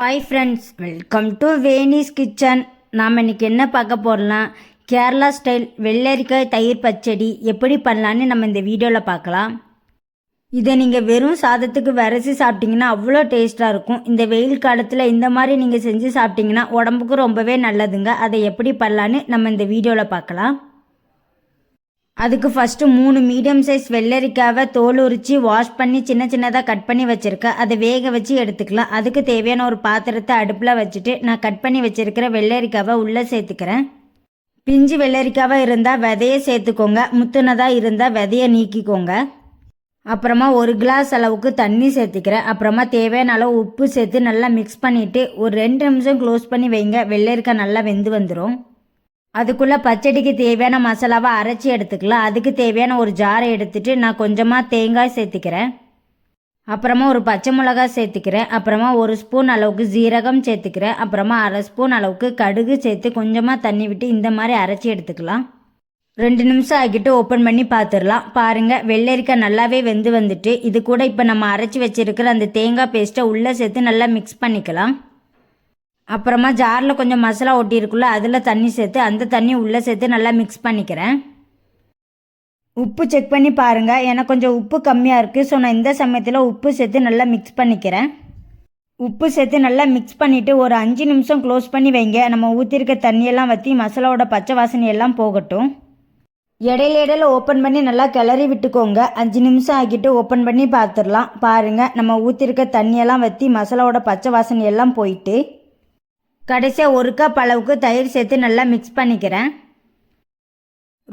Hi friends welcome to Venice kitchen நாம் இன்னைக்கு என்ன பார்க்க போகிறோம்னா கேரளா ஸ்டைல் வெள்ளரிக்காய் தயிர் பச்சடி எப்படி பண்ணலான்னு நம்ம இந்த வீடியோவில் பார்க்கலாம். இதை நீங்கள் வெறும் சாதத்துக்கு வரைசி சாப்பிட்டீங்கன்னா அவ்வளோ டேஸ்ட்டாக இருக்கும். இந்த வெயில் காலத்தில் இந்த மாதிரி நீங்கள் செஞ்சு சாப்பிட்டீங்கன்னா உடம்புக்கு ரொம்பவே நல்லதுங்க. அதை எப்படி பண்ணலான்னு நம்ம இந்த வீடியோவில் பார்க்கலாம். அதுக்கு ஃபஸ்ட்டு மூணு மீடியம் சைஸ் வெள்ளரிக்காவை தோல் உரித்து வாஷ் பண்ணி சின்ன சின்னதாக கட் பண்ணி வச்சுருக்கேன் அதை வேக வச்சு எடுத்துக்கலாம். அதுக்கு தேவையான ஒரு பாத்திரத்தை அடுப்பில் வச்சுட்டு நான் கட் பண்ணி வச்சுருக்கிற வெள்ளரிக்காவை உள்ளே சேர்த்துக்கிறேன். பிஞ்சு வெள்ளரிக்காவாக இருந்தால் விதையை சேர்த்துக்கோங்க. முத்துனதாக இருந்தால் விதையை நீக்கிக்கோங்க. அப்புறமா ஒரு கிளாஸ் அளவுக்கு தண்ணி சேர்த்துக்கிறேன். அப்புறமா தேவையான அளவு உப்பு சேர்த்து நல்லா மிக்ஸ் பண்ணிவிட்டு ஒரு ரெண்டு நிமிஷம் க்ளோஸ் பண்ணி வைங்க. வெள்ளரிக்காய் நல்லா வெந்து வந்துடும் அதுக்குள்ளே பச்சடிக்கு தேவையான மசாலாவை அரைச்சி எடுத்துக்கலாம். அதுக்கு தேவையான ஒரு ஜாரை எடுத்துட்டு நான் கொஞ்சமாக தேங்காய் சேர்த்துக்கிறேன். அப்புறமா ஒரு பச்சை மிளகாய் சேர்த்துக்கிறேன். அப்புறமா ஒரு ஸ்பூன் அளவுக்கு ஜீரகம் சேர்த்துக்கிறேன். அப்புறமா அரை ஸ்பூன் அளவுக்கு கடுகு சேர்த்து கொஞ்சமாக தண்ணி விட்டு இந்த மாதிரி அரைச்சி எடுத்துக்கலாம். ரெண்டு நிமிஷம் ஆகிட்டு ஓப்பன் பண்ணி பார்த்துடலாம் பாருங்கள் வெள்ளரிக்காய் நல்லாவே வெந்து வந்துட்டு. இது கூட இப்போ நம்ம அரைச்சி வச்சிருக்கிற அந்த தேங்காய் பேஸ்ட்டை உள்ளே சேர்த்து நல்லா மிக்ஸ் பண்ணிக்கலாம். அப்புறமா ஜாரில் கொஞ்சம் மசாலா ஒட்டியிருக்குல்ல அதில் தண்ணி சேர்த்து அந்த தண்ணி உள்ளே சேர்த்து நல்லா மிக்ஸ் பண்ணிக்கிறேன். உப்பு செக் பண்ணி பாருங்கள் எனக்கு கொஞ்சம் உப்பு கம்மியாக இருக்குது ஸோ நான் இந்த சமயத்தில் உப்பு சேர்த்து நல்லா மிக்ஸ் பண்ணிக்கிறேன். உப்பு சேர்த்து நல்லா மிக்ஸ் பண்ணிவிட்டு ஒரு அஞ்சு நிமிஷம் க்ளோஸ் பண்ணி வைங்க. நம்ம ஊற்றிருக்க தண்ணியெல்லாம் வற்றி மசாலாவோட பச்சை வாசனையெல்லாம் போகட்டும். இடையில இடையில ஓப்பன் பண்ணி நல்லா கிளறி விட்டுக்கோங்க. அஞ்சு நிமிஷம் ஆகிட்டு ஓப்பன் பண்ணி பார்த்துடலாம். பாருங்கள் நம்ம ஊற்றிருக்க தண்ணியெல்லாம் வற்றி மசாலாவோட பச்சை வாசனையெல்லாம் போயிட்டு. கடைசியாக ஒரு கப் அளவுக்கு தயிர் சேர்த்து நல்லா மிக்ஸ் பண்ணிக்கிறேன்.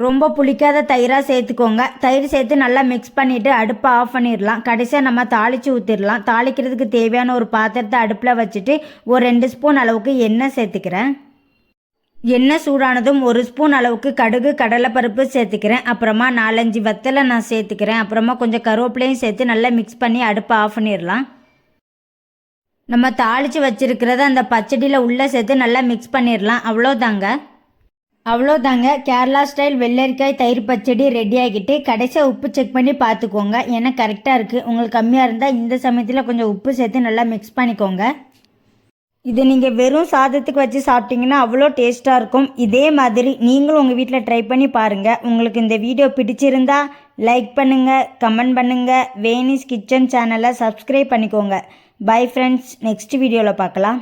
ரொம்ப புளிக்காத தயிராக சேர்த்துக்கோங்க. தயிர் சேர்த்து நல்லா மிக்ஸ் பண்ணிவிட்டு அடுப்பை ஆஃப் பண்ணிடலாம். கடைசியாக நம்ம தாளித்து ஊற்றிடலாம் தாளிக்கிறதுக்கு தேவையான ஒரு பாத்திரத்தை அடுப்பில் வச்சுட்டு ஒரு ரெண்டு ஸ்பூன் அளவுக்கு எண்ணெய் சேர்த்துக்கிறேன். எண்ணெய் சூடானதும் ஒரு ஸ்பூன் அளவுக்கு கடுகு கடலைப்பருப்பு சேர்த்துக்கிறேன். அப்புறமா நாலஞ்சு வத்தலை நான் சேர்த்துக்கிறேன். அப்புறமா கொஞ்சம் கருவேப்பிலையும் சேர்த்து நல்லா மிக்ஸ் பண்ணி அடுப்பை ஆஃப் பண்ணிடலாம். நம்ம தாளித்து வச்சிருக்கிறத அந்த பச்சடியில் உள்ளே சேர்த்து நல்லா மிக்ஸ் பண்ணிடலாம் அவ்வளோதாங்க அவ்வளோதாங்க கேரளா ஸ்டைல் வெள்ளரிக்காய் தயிர் பச்சடி ரெடி ஆகிட்டு கடைசியாக உப்பு செக் பண்ணி பார்த்துக்கோங்க ஏன்னா கரெக்டாக இருக்குது உங்களுக்கு கம்மியாக இருந்தால் இந்த சமயத்தில் கொஞ்சம் உப்பு சேர்த்து நல்லா மிக்ஸ் பண்ணிக்கோங்க. இது நீங்கள் வெறும் சாதத்துக்கு வச்சு சாப்பிட்டீங்கன்னா அவ்வளோ டேஸ்ட்டாக இருக்கும். இதே மாதிரி நீங்களும் உங்கள் வீட்டில் ட்ரை பண்ணி பாருங்கள் உங்களுக்கு இந்த வீடியோ பிடிச்சிருந்தா லைக் பண்ணுங்கள் கமெண்ட் பண்ணுங்கள் வேனிஸ் கிச்சன் சேனலை சப்ஸ்கிரைப் பண்ணிக்கோங்க. பை ஃப்ரெண்ட்ஸ் நெக்ஸ்ட் வீடியோவில் பார்க்கலாம்.